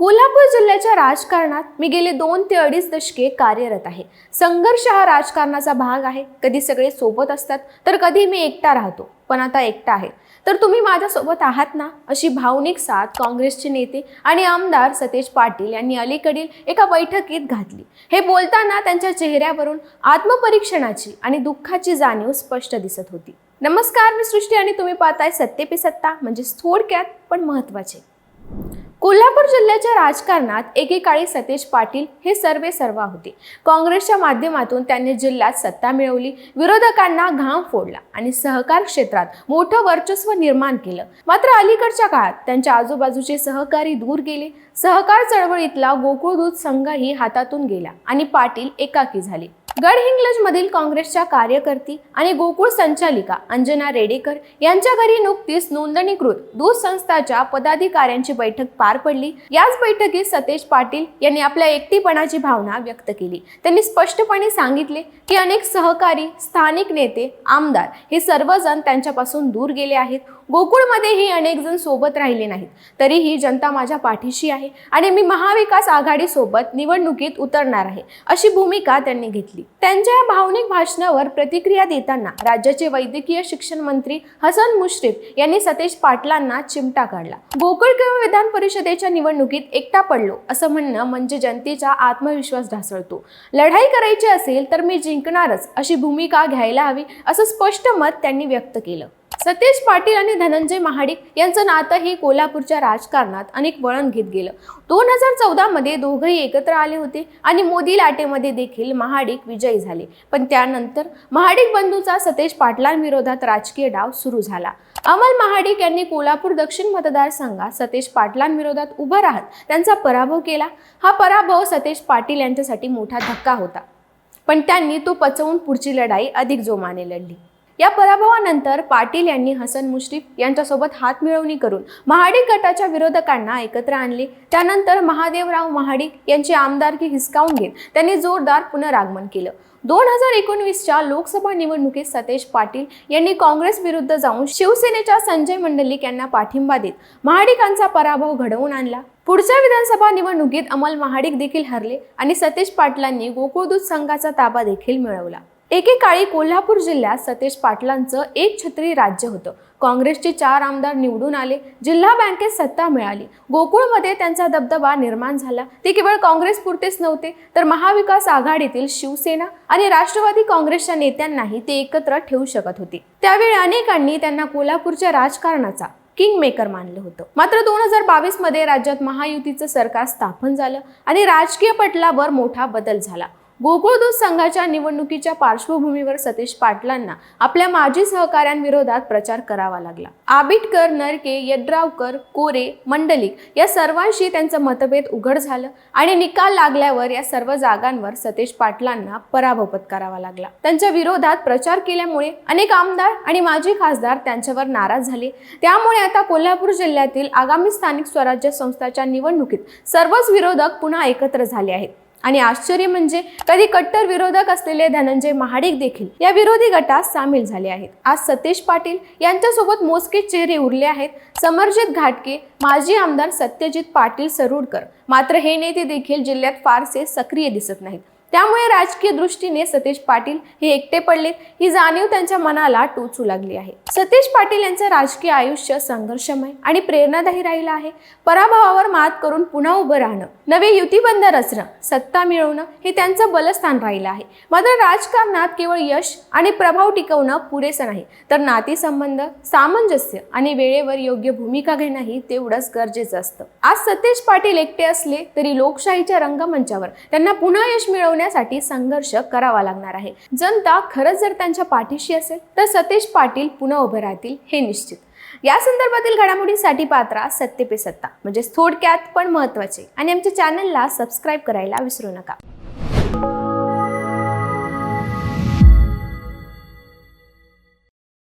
कोल्हापूर जिल्ह्याच्या राजकारणात मी गेले दोन ते अडीच दशके कार्यरत आहे. संघर्ष हा राजकारणाचा भाग आहे. कधी सगळे सोबत असतात तर कधी मी एकटा राहतो. पण आता एकटा आहे. तर तुम्ही माझ्यासोबत आहात ना? अशी भावनिक साथ काँग्रेसचे नेते आणि आमदार सतेज पाटील यांनी अलीकडील एका बैठकीत घातली. हे बोलताना त्यांच्या चेहऱ्यावरून आत्मपरीक्षणाची आणि दुःखाची जाणीव स्पष्ट दिसत होती. नमस्कार मी सृष्टी आणि तुम्ही पाहताय सत्ते पे सत्ता. म्हणजे थोडक्यात पण महत्त्वाचे कोल्हापूर जिल्ह्याच्या राजकारणात एकेकाळी सतेज पाटील हे सर्वे सर्वा होते. काँग्रेसच्या माध्यमातून त्यांनी जिल्ह्यात सत्ता मिळवली विरोधकांना घाम फोडला आणि सहकार क्षेत्रात मोठं वर्चस्व निर्माण केलं. मात्र अलीकडच्या काळात त्यांच्या आजूबाजूचे सहकारी दूर गेले. सहकार चळवळीतला गोकुळ दूध संघही हातातून गेला आणि पाटील एकाकी झाले. गडहिंग्लजमधील काँग्रेसच्या कार्यकर्ती आणि गोकुळ संचालिका अंजना रेडेकर यांच्या घरी नुकतीच नोंदणीकृत दूध संस्थाच्या पदाधिकाऱ्यांची बैठक पार पडली. याच बैठकीत सतेज पाटील यांनी आपल्या एकटीपणाची भावना व्यक्त केली. त्यांनी स्पष्टपणे सांगितले की अनेक सहकारी स्थानिक नेते आमदार हे सर्वजण त्यांच्यापासून दूर गेले आहेत. गोकुळमध्येही अनेक जण सोबत राहिले नाहीत. तरीही जनता माझ्या पाठीशी आहे आणि मी महाविकास आघाडीसोबत निवडणुकीत उतरणार आहे अशी भूमिका त्यांनी घेतली. त्यांच्या या भावनिक भाषणावर प्रतिक्रिया देताना राज्याचे वैद्यकीय शिक्षण मंत्री हसन मुश्रीफ यांनी सतेज पाटलांना चिमटा काढला. गोकुळ किंवा विधान परिषदेच्या निवडणुकीत एकटा पडलो असं म्हणणं म्हणजे जनतेचा आत्मविश्वास ढासळतो. लढाई करायची असेल तर मी जिंकणारच अशी भूमिका घ्यायला हवी असं स्पष्ट मत त्यांनी व्यक्त केलं. सतेज पाटील आणि धनंजय महाडिक यांचं नातं हे कोल्हापूरच्या राजकारणात अनेक वळण घेत गेलं. दोन हजार चौदामध्ये दोघंही एकत्र आले होते आणि मोदी लाटेमध्ये देखील महाडिक विजयी झाले. पण त्यानंतर महाडिक बंधूचा सतेज पाटलांविरोधात राजकीय डाव सुरू झाला. अमल महाडिक यांनी कोल्हापूर दक्षिण मतदारसंघात सतेज पाटलांविरोधात उभं राहत त्यांचा पराभव केला. हा पराभव सतेज पाटील यांच्यासाठी मोठा धक्का होता. पण त्यांनी तो पचवून पुढची लढाई अधिक जोमाने लढली. या पराभवानंतर पाटील यांनी हसन मुश्रीफ यांच्यासोबत हात मिळवणी करून महाडिक गटाच्या विरोधकांना एकत्र आणले. त्यानंतर महादेवराव महाडिक यांची आमदारकी हिसकावून घेत त्यांनी जोरदार पुनरागमन केलं. दोन हजार एकोणवीसच्या लोकसभा निवडणुकीत सतेज पाटील यांनी काँग्रेस विरुद्ध जाऊन शिवसेनेच्या संजय मंडलिक यांना पाठिंबा देत महाडिकांचा पराभव घडवून आणला. पुढच्या विधानसभा निवडणुकीत अमल महाडिक देखील हरले आणि सतेज पाटलांनी गोकुळदूत संघाचा ताबा देखील मिळवला. एकेकाळी कोल्हापूर जिल्ह्यात सतेज पाटलांचं एक छत्री राज्य होतं. काँग्रेसचे चार आमदार निवडून आले जिल्हा बँकेत सत्ता मिळाली. गोकुळमध्ये त्यांचा दबदबा निर्माण झाला. ते केवळ काँग्रेस पुरतेच नव्हते तर महाविकास आघाडीतील शिवसेना आणि राष्ट्रवादी काँग्रेसच्या नेत्यांनाही ते एकत्र ठेवू शकत होते. त्यावेळी अनेकांनी त्यांना कोल्हापूरच्या राजकारणाचा किंग मेकर मानलं होतं. मात्र दोन हजार बावीसमध्ये राज्यात महायुतीचं सरकार स्थापन झालं आणि राजकीय पटलावर मोठा बदल झाला. गोकुळदूत संघाच्या निवडणुकीच्या पार्श्वभूमीवर सतीश पाटलांना आपल्या माजी सहकाऱ्यांविरोधात प्रचार करावा लागला. आबिटकर नरके यड्रावकर कोरे मंडलिक या सर्वांशी त्यांचं मतभेद उघड झालं आणि निकाल लागल्यावर या सर्व जागांवर सतीश पाटलांना पराभव पत्करावा लागला. त्यांच्या विरोधात प्रचार केल्यामुळे अनेक आमदार आणि माजी खासदार त्यांच्यावर नाराज झाले. त्यामुळे आता कोल्हापूर जिल्ह्यातील आगामी स्थानिक स्वराज्य संस्थाच्या निवडणुकीत सर्वच विरोधक पुन्हा एकत्र झाले आहेत. आणि आश्चर्य म्हणजे कधी कट्टर विरोधक असलेले धनंजय महाडिक देखील या विरोधी गटात सामील झाले आहेत. आज सतेश पाटील यांच्यासोबत मोजके चेहरे उरले आहेत. समरजित घाटके माजी आमदार सत्यजित पाटील सरुडकर. मात्र हे नेते देखील जिल्ह्यात फारसे सक्रिय दिसत नाहीत. त्यामुळे राजकीय दृष्टीने सतेज पाटील हे एकटे पडलेत. ही जाणीव त्यांच्या मनाला टोचू लागली आहे. सतेज पाटील यांचं राजकीय आयुष्य संघर्षमय आणि प्रेरणादायी राहिलं आहे. पराभवावर मात करून पुन्हा उभं राहणं नवे युतीबंध रचणं सत्ता मिळवणं हे त्यांचं बलस्थान राहिलं आहे. मात्र राजकारणात केवळ यश आणि प्रभाव टिकवणं पुरेसं नाही. तर नातेसंबंध सामंजस्य आणि वेळेवर योग्य भूमिका घेणंही तेवढंच गरजेचं असतं. आज सतेज पाटील एकटे असले तरी लोकशाहीच्या रंगमंचावर त्यांना पुन्हा यश मिळवण्यासाठी संघर्ष करावा लागणार आहे. जनता खरंच जर त्यांच्या पाठीशी असेल तर सतेज पाटील पुन्हा उभे राहतील हे निश्चित. या संदर्भातील घडामोडींसाठी पात्रा सत्य पे सत्ता. म्हणजे थोडक्यात पण महत्त्वाचे. आणि आमच्या चॅनलला सबस्क्राईब करायला विसरू नका.